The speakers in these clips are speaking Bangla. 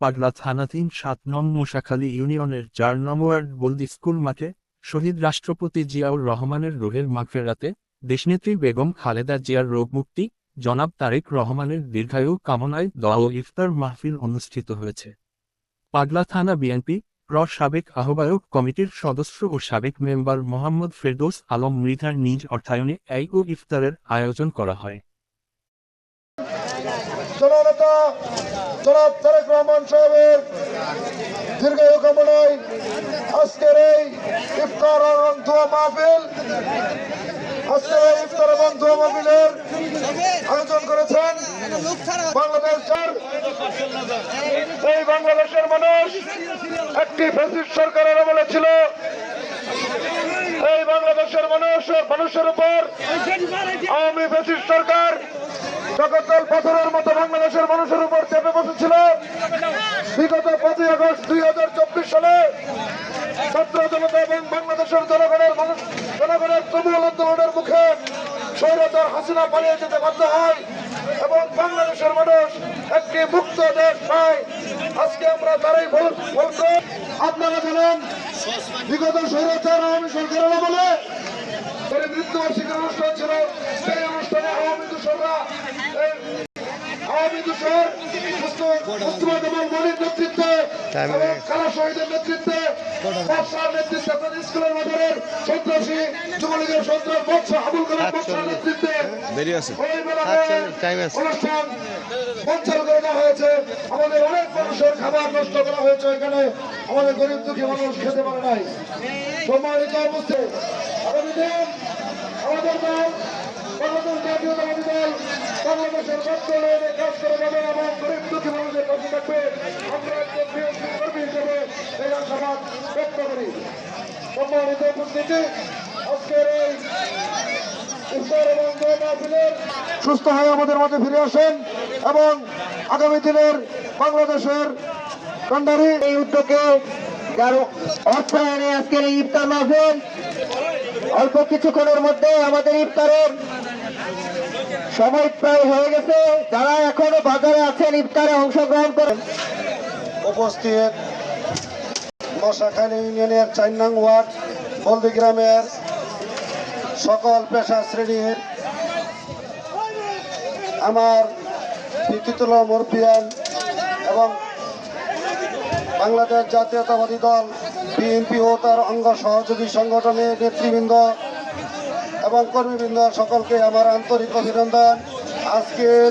পাগলা থানাধীন সাত নং মুসাখালী ইউনিয়নের চার নম্বর বলদি স্কুল মাঠে শহীদ রাষ্ট্রপতি জিয়াউর রহমানের রোহের মাগফেরাতে দেশনেত্রী বেগম খালেদা জিয়ার রোগ মুক্তি, জনাব তারেক রহমানের দীর্ঘায়ু কামনায় দোয়া ও ইফতার মাহফিল অনুষ্ঠিত হয়েছে। পাগলা থানা বিএনপি র সাবেক আহ্বায়ক কমিটির সদস্য ও সাবেক মেম্বার মোহাম্মদ ফেরদৌস আলম মৃধার নিজ অর্থায়নে এই ও ইফতারের আয়োজন করা হয়। জননেতা জনাব তারেক রহমান সাহেবের দীর্ঘায়ু কামনায় আজকের এই ইফতার মাহফিল, আজকের এই ইফতার এবং মাহফিলের আয়োজন করেছেন বাংলাদেশ এই বাংলাদেশের মানুষ একটি ফেসিস সরকারের আমলে ছিল। এই বাংলাদেশের মানুষ, মানুষের উপর আওয়ামী ফেসিস সরকার জগদ্দল পাথরের মতো বাংলাদেশের মানুষের উপর চেপে বসেছিল। বিগত পাঁচই আগস্ট দুই হাজার চব্বিশ সালে ছাত্র জনতা এবং বাংলাদেশের জনগণের জনগণের তৃণমূল আন্দোলনের মুখে স্বৈরাচার হাসিনা পালিয়ে যেতে বাধ্য হয় এবং বাংলাদেশের মানুষ একটি মুক্ত দেশ পায়। আজকে আমরা তারাই বলতে আপনারা জানেন বিগত স্বৈরাচার আওয়ামী সরকারের আমলে তার মৃত্যুবার্ষিকী অনুষ্ঠান ছিল, সেই অনুষ্ঠানে আওয়ামী এই আওয়ামী দূষণ মুস্তফা কামাল মনির নেতৃত্বে এবং কালা শহীদের নেতৃত্বে বর্ষার নেতৃত্বে স্কুলের বাজারের সন্ত্রাসী যুবলীগের সন্ত্রাস বৎসা আবুল কালাম নেতৃত্বে আছে। ওই মেলাকে আটচল্লিশ, time অনুষ্ঠান। বঞ্চন করে দেওয়া হয়েছে। আমাদের অনেক মানুষের খাবার নষ্ট করা হয়েছে এখানে। আমাদের গরিব দুঃখী মানুষ খেতে পারে নাই। সম্মানিত অবস্থায় আগামী দিন আমাদের দল বাংলাদেশ দল বাংলাদেশের কাজ করে যাবে এবং গরিব দুঃখী মানুষের পাশে থাকবে, আমরা একজন বিএনপি কর্মী হিসেবে ব্যক্ত করি। সম্মানিত উপস্থিতি, আজকের এই সুস্থ হয়ে আমাদের মাঝে ফিরে আসেন এবং আগামী দিনের বাংলাদেশের কান্ডারি এই উদ্যোগে অর্থায়নে আজকের ইফতার মাহফিল। অল্প কিছুক্ষণের মধ্যে আমাদের ইফতারের সময় প্রায় হয়ে গেছে। যারা এখনও বাজারে আছেন, ইফতারে অংশগ্রহণ করেন। উপস্থিত মশাখালী ইউনিয়নের চার নং ওয়ার্ড বলদি গ্রামের সকল পেশা শ্রেণির আমার পিতৃতুল মুরব্বিয়ান এবং বাংলাদেশ জাতীয়তাবাদী দল, বিএনপি ও তার অঙ্গ সহযোগী সংগঠনের নেতৃবৃন্দ এবং কর্মীবৃন্দ সকলকে আমার আন্তরিক অভিনন্দন। আজকের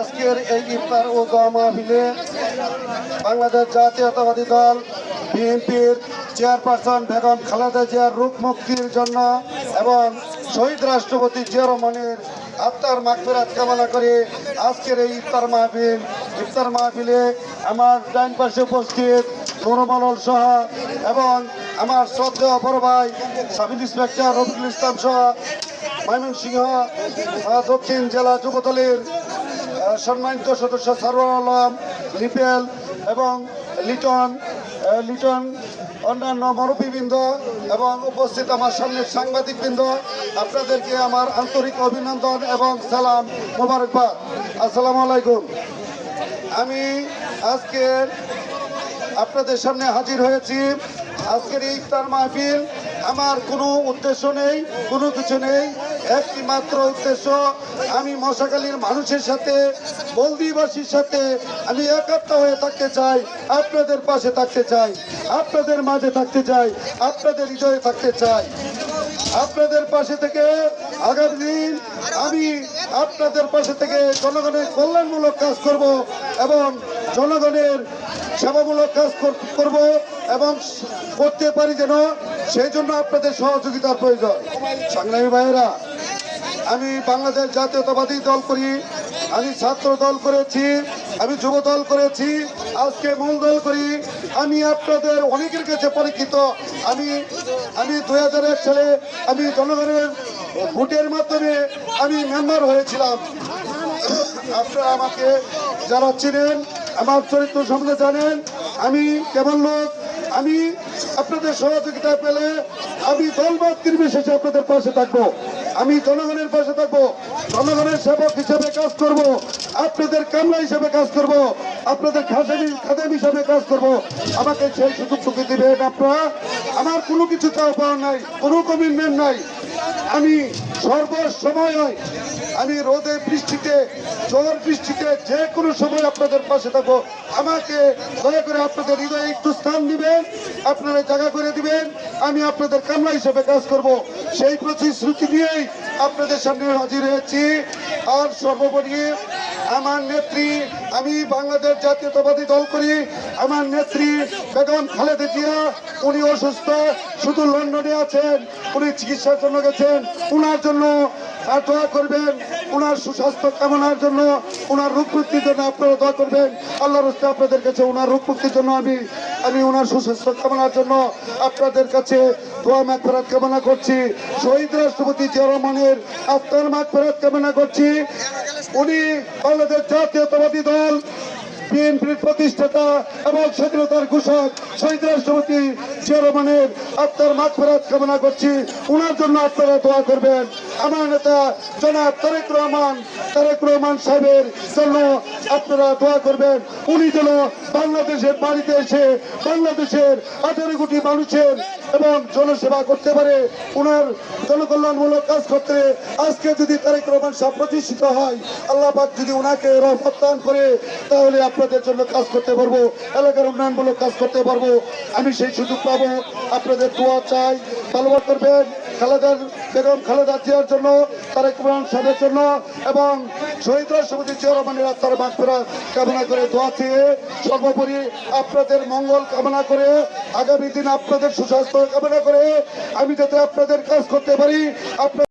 আজকের এই ইফতার ও দোয়া মাহফিলে বাংলাদেশ জাতীয়তাবাদী দল, বিএনপির চেয়ারপারসন বেগম খালেদা জিয়ার রূপ মুক্তির জন্য এবং শহীদ রাষ্ট্রপতি জিয়া রহমানের আত্মার মাগফিরাত কামনা করে আজকের এই ইফতার মাহফিল ইফতার মাহফিলে আমার ডাইন পাশে উপস্থিত নুরমল সহ এবং আমার শ্রদ্ধেয় বড় ভাই সাব ইন্সপেক্টর রফিকুল ইসলাম সহ, ময়মনসিংহ দক্ষিণ জেলা যুবদলের সম্মানিত সদস্য সারোয়ার আলম, লিপেল এবং লিটন লিটন, অন্যান্য মুরব্বীবৃন্দ এবং উপস্থিত আমার সামনের সাংবাদিকবৃন্দ, আপনাদেরকে আমার আন্তরিক অভিনন্দন এবং সালাম মোবারকবাদ। আসসালামু আলাইকুম। আমি আজকের আপনাদের সামনে হাজির হয়েছি আজকের এই ইফতার মাহফিল আমার কোনো উদ্দেশ্য নেই, কোনো কিছু নেই। একটি মাত্র উদ্দেশ্য, আমি মশাকালীর মানুষের সাথে বলদিবাসীর সাথে আমি একাত্ম হয়ে থাকতে চাই, আপনাদের পাশে থাকতে চাই, আপনাদের মাঝে থাকতে চাই, আপনাদের হৃদয়ে থাকতে চাই। আপনাদের পাশে থেকে আগামী দিন আমি আপনাদের পাশে থেকে জনগণের কল্যাণমূলক কাজ করব এবং জনগণের সেবামূলক কাজ কর- করব। এবং করতে পারি যেন, সেই জন্য আপনাদের সহযোগিতার প্রয়োজন। সংগ্রামী ভাইয়েরা, আমি বাংলাদেশ জাতীয়তাবাদী দল করি, আমি ছাত্র দল করেছি, আমি যুব দল করেছি, আজকে মূল দল করি। আমি আপনাদের অনেকের কাছে পরীক্ষিত। আমি আমি দু হাজার এক সালে আমি জনগণের ভোটের মাধ্যমে আমি মেম্বার হয়েছিলাম। আপনারা আমাকে যারা চিনেন, আমার চরিত্র সম্বন্ধে জানেন, আমি কেমন লোক আমি আপনাদের সহযোগিতা পেলে আমি দলবাদ নির্বিশেষে আপনাদের পাশে থাকব। আমি জনগণের পাশে থাকব। জনগণের সেবক হিসেবে কাজ করব। আপনাদের কামলা হিসেবে কাজ করব। আপনাদের খাদেম খাদেম হিসেবে কাজ করব। আমাকে সেই সুযোগ দিবেন আপনারা। আমার কোনো কিছু চাও পাওয়া নাই, কোনো কমিটমেন্ট নাই। আমি সর্বসময় আমি রোদে বৃষ্টিতে, জোর বৃষ্টিতে যে কোনো সময় আপনাদের পাশে থাকব। আমাকে দয়া করে আপনাদের হৃদয়ে একটু স্থান দিবেন, আপনারা জায়গা করে দিবেন। আমি আপনাদের কামলা হিসেবে কাজ করব। সেই প্রতিশ্রুতি নিয়েই আপনাদের সামনে হাজির হয়েছি। আর সর্বোপরি আমার নেত্রী, আমি বাংলাদেশ জাতীয়তাবাদী দল করি। আমার নেত্রী বেগম খালেদা জিয়া উনি অসুস্থ শুধু লন্ডনে আছেন, উনি চিকিৎসার জন্য গেছেন। উনার জন্য দোয়া করবেন ওনার সুস্বাস্থ্য কামনার জন্য ওনার রোগ মুক্তির জন্য আপনারা দোয়া করবেন। আল্লাহর হস্তে আপনাদের কাছে ওনার রোগ মুক্তির জন্য আমি আমি ওনার সুস্বাস্থ্য কামনার জন্য আপনাদের কাছে দোয়া মাগ ফেরাত কামনা করছি। শহীদ রাষ্ট্রপতি জিয়া রহমানের আত্মার মাগ ফেরাত কামনা করছি। উনি বাংলাদেশ জাতীয়তাবাদী দল, বিএনপির প্রতিষ্ঠাতা এবং স্বাধীনতার ঘোষক শহীদ রাষ্ট্রপতি জিয়া রহমানের আত্মার মাঠ ফেরাত কামনা করছি। ওনার জন্য আপনারা দোয়া করবেন। আমার নেতা জনাব তারেক রহমান তারেক রহমান সাহেবের জন্য আপনারা দোয়া করবেন। উনি যেন বাংলাদেশের বাড়িতে এসে বাংলাদেশের আঠারো কোটি মানুষের এবং জনসেবা করতে পারে ওনার জনকল্যাণমূলক কাজ করতে আজকে যদি তারেক রহমান সাহেব প্রতিষ্ঠিত হয়, আল্লাহ পাক যদি ওনাকে রহমতান করে, তাহলে আপনাদের জন্য কাজ করতে পারব, এলাকার উন্নয়নমূলক কাজ করতে পারব। আমি সেই সুযোগ পাবো। আপনাদের দোয়া চাই। ভালোবাস করবেন খালেদার বেগম খালেদা জিয়ার জন্য, তারেক রহমান সাহেবের জন্য এবং শহীদ রাষ্ট্রপতি জিয়া রহমানের আত্মার মাগফেরা কামনা করে দোয়া চেয়ে সর্বোপরি আপনাদের মঙ্গল কামনা করে, আগামী দিন আপনাদের সুস্বাস্থ্য কামনা করে আমি যাতে আপনাদের কাজ করতে পারি। আপনার